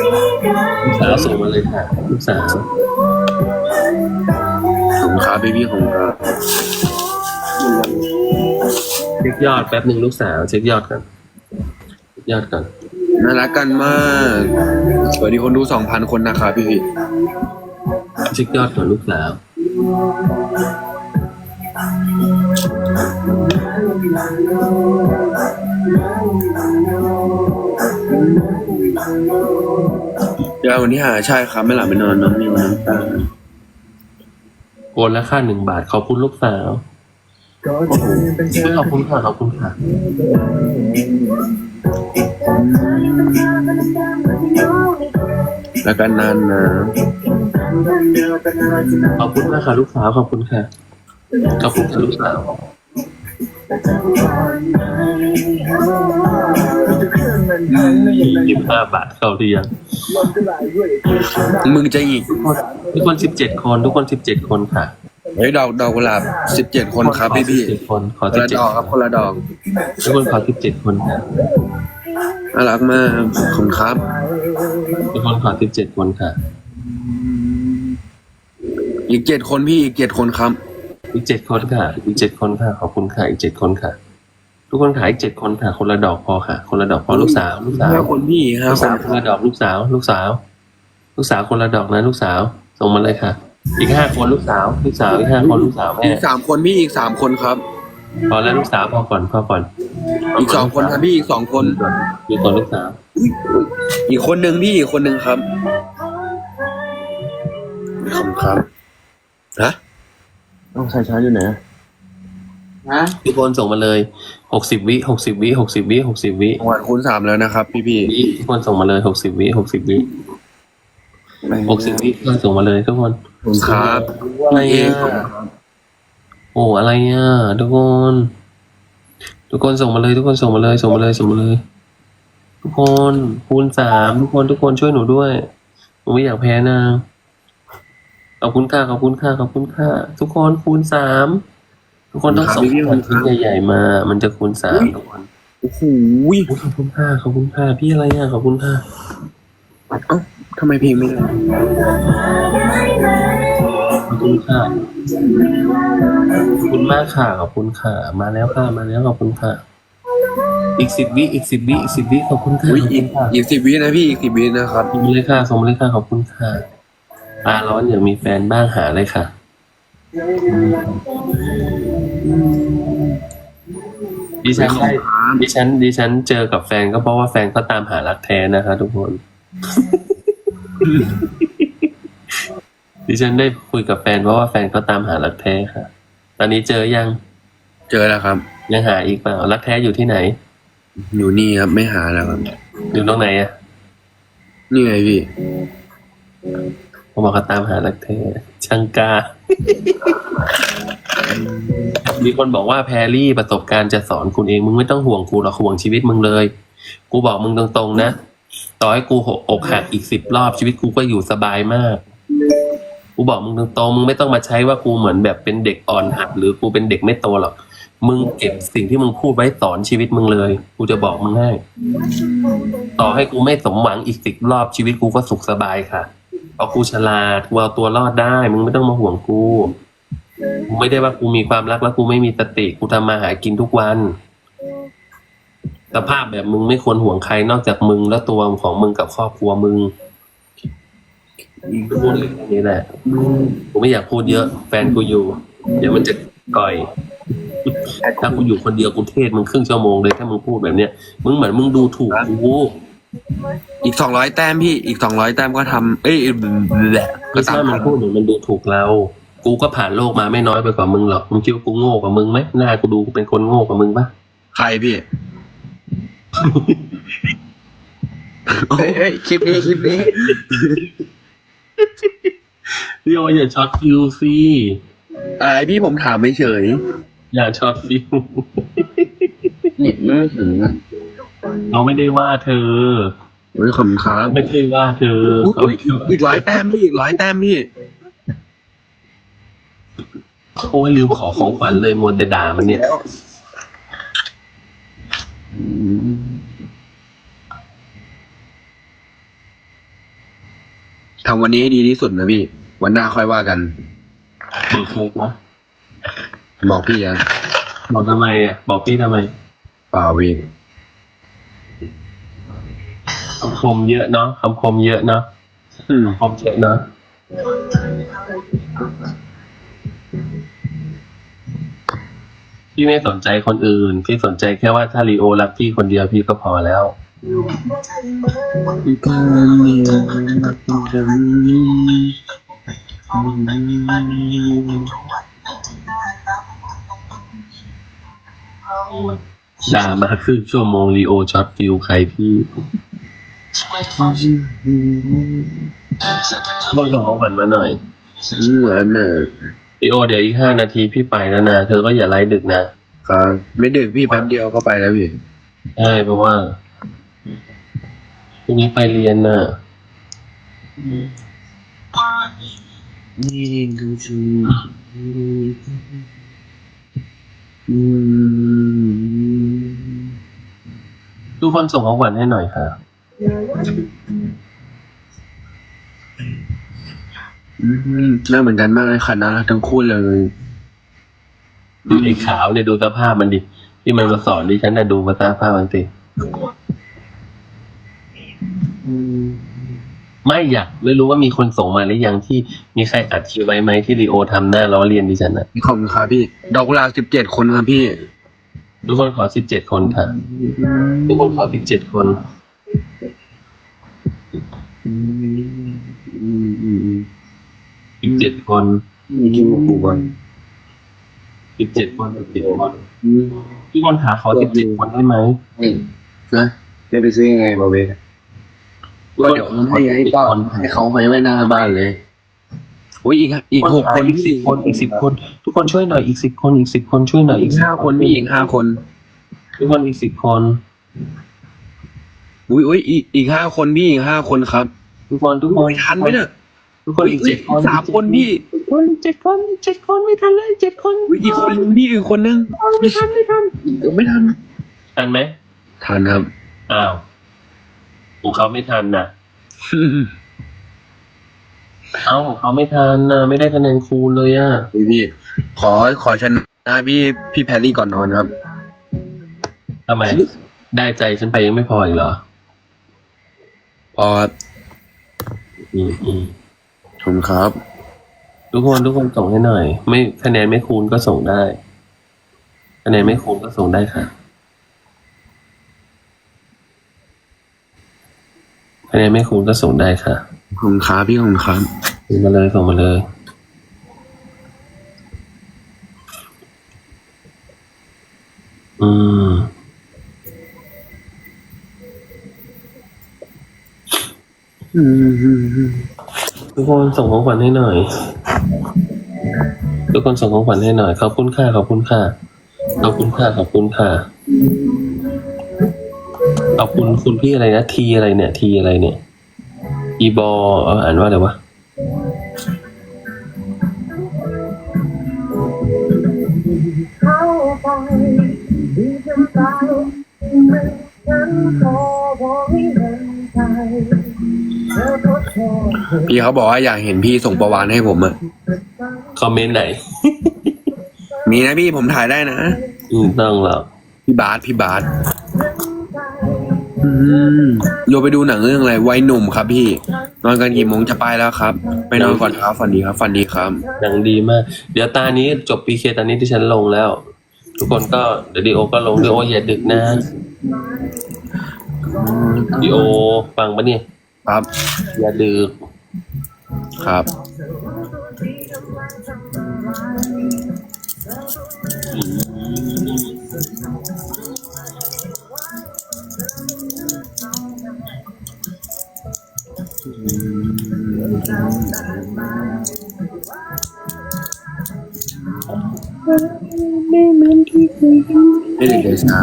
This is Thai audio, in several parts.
ลูกสาวส่งมาเลยค่ะลูกสาวขอบคุณครับพี่พี่ๆของครับเช็คยอดแป๊บหนึ่งลูกสาว เช็คยอดก่อนเช็คยอดก่อนน่ารักกันมาก สวัสดีคนดูสองพันคนนะครับพี่พี่เช็คยอดก่อนลูกสาวๆเดี๋ ยววันที่หาใช่ครับ ไม่หลับไม่นอนน้องมีวันน้ำตาโอนแล้วค่าหนึ่งบาทขอบคุณลูกสาวขอบคุณค่ะขอบคุณค่ะแล้วกันนานนะขอบคุณมากค่ะลูกสาวขอบคุณค่ะขอบคุณค่ะลูกสาว ยี่สิบห้าบาทเข้าหรือยังมึงจะอีก ทุกคนสิบเจ็ดคน ทุกคนสิบเจ็ดคนค่ะเฮ้ยดอกดอกกุหลาบสิบเจ็ดคนครับพี่พี่สิบคนขอคนสิบละเจ็ดดอกครับคนละดอกทุกคนขอสิบเจ็ดคนค่ะน่ารักมากขอบคุณครับ ทุกคนขอสิบเจ็ดคนค่ะอีกเจ็ดคนพี่อีกเจ็ดคนครับ อีกเจ็ดคนค่ะ อีกเจ็ดคนค่ะ ขอบคุณค่ะ อีกเจ็ดคนค่ะ ทุกคนขายอีกเจ็ดคนค่ะ คนละดอกพอค่ะ คนละดอกพอลูกสาว ลูกสาวห้าคนพี่ห้าลูกคสานวคนละดอกลูกสาว ลูกสาว ลูกสาวคนละดอกนะลูกสาว ส่งมาเลยค่ะ อีกห้าคนลูกสาว ลูกสาวอีกห้าคนลูกสาวแม่อีกสามคนพี่อีกสามคนครับพอแล้วลูกสาวพอก่อนพอก่อนอีกสองคนครับพี่อีกสองคนอยู่ก่อนลูกสาวอีกคนหนึ่งพี่อีกคนหนึ่งครับขอบคุณครับฮะต้องใช้ช้าอยู่ไหน ฮะทุกคนส่งมาเลยหกสิบวิหกสิบวิหกสิบวิหกสิบวิจังหวัดคูณสามแล้วนะครับ พี่พี่วิทุกคนส่งมาเลยหกสิบวิหกสิบวิหกสิบวิทุกคนส่งมาเลยทุกคนขอบคุณครับอะไรพี่เองอะโอ้อะไรอะทุกคน ทุกคนส่งมาเลย ทุกคนส่งมาเลย ส่งมาเลยส่งมาเลย ทุกคนคูณสามทุกคนทุกคนช่วยหนูด้วยหนูไม่อยากแพ้นางขอบคุณค่ะขอบคุณค่ะขอบคุณค่ะทุกคนคูณสาม ทุกคนต้องส่งของชิ้นใหญ่ๆมา มันจะคูณสามทุกคนโอ้โหอุ๊ยขอบคุณค่ะขอบคุณค่ะพี่อะไรอะขอบคุณค่ะเอ้าทำไมเพลงไม่ได้ขอบคุณค่ะขอบคุณมากค่ะขอบคุณค่ะ มาแล้วค่ะมาแล้วขอบคุณค่ะ อีกสิบวิอีกสิบวิอีกสิบวิขอบคุณค่ะอุ้ยขอบอีคุกณค่ะอีกสิบวินะพี่อีกสิบวินะครับส่งมาเลยค่ะส่งมาเลยค่ะขอบคุณค่ะตาร้อนอยากมีแฟนบ้างหาเลยค่ะ ดิฉันได้ดิฉันดิฉันเจอกับแฟนก็เพราะว่าแฟนเขาตามหารักแท้นะคะ ทุกคน ดิฉันได้คุยกับแฟนเพราะว่าแฟนเขาตามหารักแท้ค่ะ ตอนนี้เจอยังเจอแล้วครับ ยังหาอีกเปล่ารักแท้อยู่ที่ไหน อยู่นี่ครับไม่หาแล้วครับอยู่ตรงไหนอะนี่ไงพี่ผมบอกเขาตามหารักแท้ช่างกล้า มีคนบอกว่าแพรรี่ประสบการณ์จะสอนคุณเองมึงไม่ต้องห่วงกูหรอกห่วงชีวิตมึงเลย กูบอกมึงตรงๆนะ ต่อให้กูหกอกหักอีกสิบรอบชีวิตกูก็อยู่สบายมาก กูบอกมึงตรงๆมึงไม่ต้องมาใช้ว่ากูเหมือนแบบเป็นเด็กอ่อนหัดหรือกูเป็นเด็กไม่โตหรอกมึงเก็บสิ่งที่มึงพูดไว้สอนชีวิตมึงเลย กูจะบอกมึงให้ ต่อให้กูไม่สมหวังอีกสิบรอบชีวิตกูก็สุขสบายค่ะเพราะกูฉลาดกูเอาตัวรอดได้ มึงไม่ต้องมาห่วงกู กูไม่ได้ว่ากูมีความรักแล้วกูไม่มีสติกูทำมาหากินทุกวันสภาพแบบมึงไม่ควรห่วงใครนอกจากมึงและตัวของมึงกับครอบครัวมึงกูพูดเลยแค่นี้แหละกูไม่อยากพูดเยอะ แฟนกูอยู่ เดี๋ยวมันจะก่อยถ้ากูอยู่คนเดียวกูเทศมึงครึ่งชั่วโมงเลยถ้ามึงพูดแบบเนี้ยมึงเหมือนมึงดูถูกกูอีกสองร้อยแต้มพี่อีกสองร้อยแต้มก็ทำเอ้ยแหละไม่ก็ตาใช่มมันพูดเหมือนมันดูถูกเรา กูก็ผ่านโลกมาไม่น้อยไปกว่ามึงหรอก มึงคิดว่ากูโง่กว่ามึงไหมหน้ากูดูเป็นคนโง่กว่ามึงปะใครพี่ เฮ้ยเฮ้ยคลิปนี้คลิปนี้ พี่โออย่าช็อตฟิวสิอะไรพี่ผมถามไม่เฉยอย่าช็อตฟิวเน็ตไม่ถึงอะเขาไม่ได้ว่าเธอ เฮ้ยขอบคุณครับไม่ได้ว่าเธออุ๊ยเขา อีกร้อยแต้มพี่อีกร้อยแต้มพี่ โอ้ยลืมขอของขวัญเลยมัวแต่ด่ามันเนี่ยอทำวันนี้ให้ดีที่สุดนะพี่ วันหน้าค่อยว่ากันบอกใครวะบอกพี่อะบอกทำไมอะบอกพี่ทำไมเปล่าพี่คำคมเยอะเนาะคำคมเยอะเนาะอืมคมเยอะเนาะ พี่ไม่สนใจคนอื่น พี่สนใจแค่ว่าถ้าลีโอรักพี่คนเดียวพี่ก็พอแล้ว ด่ามาครึ่งชั่วโมงลีโอช็อตฟิลใครพี่ต้องรอก่อนมาหน่อยเหมือนเนอะลีโอเดี๋ยวอีกห้านาทีพี่ไปแล้วนะเธอก็อย่าไล่ดึกนะครับไม่ดึกพี่แป๊บเดียวก็ไปแล้วพี่ใช่เพราะว่าพรุ่งนี้ไปเรียนน่ะนี่ดูสิอืมทุกคนส่งของขวัญให้หน่อยค่ะ อืม น่าเหมือนกันมากเลยค่ะน่ารักทั้งคู่เลยดูไอ้ขาวเนี่ยดูสภาพมันดิ ที่มันมาสอนดิฉันน่ะดูมาสภาพมันสิไม่อยากไม่รู้ว่ามีคนส่งมาหรือยังที่มีใครอัดคลิปไว้ไหมที่ลีโอทำหน้าล้อเลียนดิฉันน่ะขอบคุณครับพี่ ดอกกุหลาบสิบเจ็ดคนครับพี่ ทุกคนขอสิบเจ็ดคนค่ะ ทุกคนขอสิบเจ็ดคน เจ็ดคนมีกินหมูปูก่อนสิบเจ็ดคนสิบเจ็ดคนอืมทุกคนขาขอสิบเจ็ดคนได้ไหมนะจะไปซื้อยังไงบาเวกก็เดี๋ยวให้ให้ป้าให้เขาไว้ไว้หน้าบ้านเลยโอ้ยอีกอีกหกคนอีกสิบคนอีกสิบคน ทุกคนช่วยหน่อยอีกสิบคนอีกสิบคนช่วยหน่อยอีอีกกห้าคนพี่อีกห้าคน ทุกคนอีกสิบคนอุ้ยอุ้ยอีกอีกห้าคนพี่อีกห้าคนครับทุกคนทุกคนไม่ทันไหมเนี่ย ทุกคนอีกเจ็ดคนสามคนพี่คนเจ็ดคนเจ็ดคนไม่ทันเลยเจ็ดคนอุ๊ยอีกคนนึงพี่อีกคนนึงไม่ทันไม่ทันเดี๋ยวไม่ทันทันไหมทันครับอ้าวของเขาไม่ทันนะเอ้าของเขาไม่ทันนะไม่ได้คะแนนคูณเลยอะพี่พี่ขอขอชนะพี่พี่แพรรี่ก่อนนอนครับทำไมได้ใจฉันไปยังไม่พออีกเหรอพอครับอืมอืมขอบ คุณครับ ทุกคนทุกคนส่งให้หน่อย ไม่คะแนนไม่คูณก็ส่งได้ คะแนนไม่คูณก็ส่งได้ค่ะ คะแนนไม่คูณก็ส่งได้ค่ะขอบคุณครับพี่ขอบคุณครับส่งมาเลยส่งมาเลยอืมอืม ทุกคนส่งของขวัญให้หน่อย ทุกคนส่งของขวัญให้หน่อย ขอบคุณค่ะขอบคุณค่ะ ขอบคุณค่ะขอบคุณค่ะ ขอบคุณคุณพี่อะไรนะทีอะไรเนี่ย ทีอะไรเนี่ย อีบอเอออ่านว่าอะไรวะ พี่เขาบอกว่าอยากเห็นพี่ส่งประวานให้ผมอะคอมเมนต์ไหน มีนะพี่ผมถ่ายได้นะอืมต้องหรอกพี่บาสพี่บาสอืมโยไปดูหนังเรื่องอะไรวัยหนุ่มครับพี่ นอนกันกี่โมงจะไปแล้วครับ ไปนอนก่อนครับฝันดีครับฝันดีครับ หนังดีมาก เดี๋ยวตานี้จบปีเคตอนนี้ที่ฉันลงแล้ว ทุกคนก็เดี๋ยวดีโอก็ลงดีโออย่าดึกนะดีโอฟังปะเนี่ย ครับ อย่าดึกครับ ไม่ดึกเลยเช้า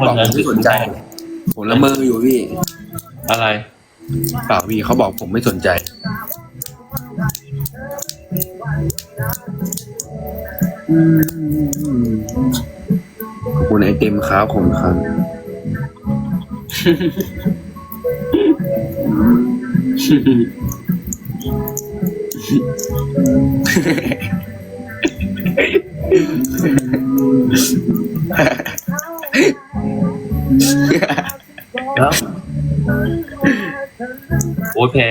อ้โหบอกผมไม่สนใจผมละเมออยู่พี่ อะไรเปล่าพี่เขาบอกผมไม่สนใจอืมขอบคุณไอเต็มครับผมครับ ครับโอ้ยแพ้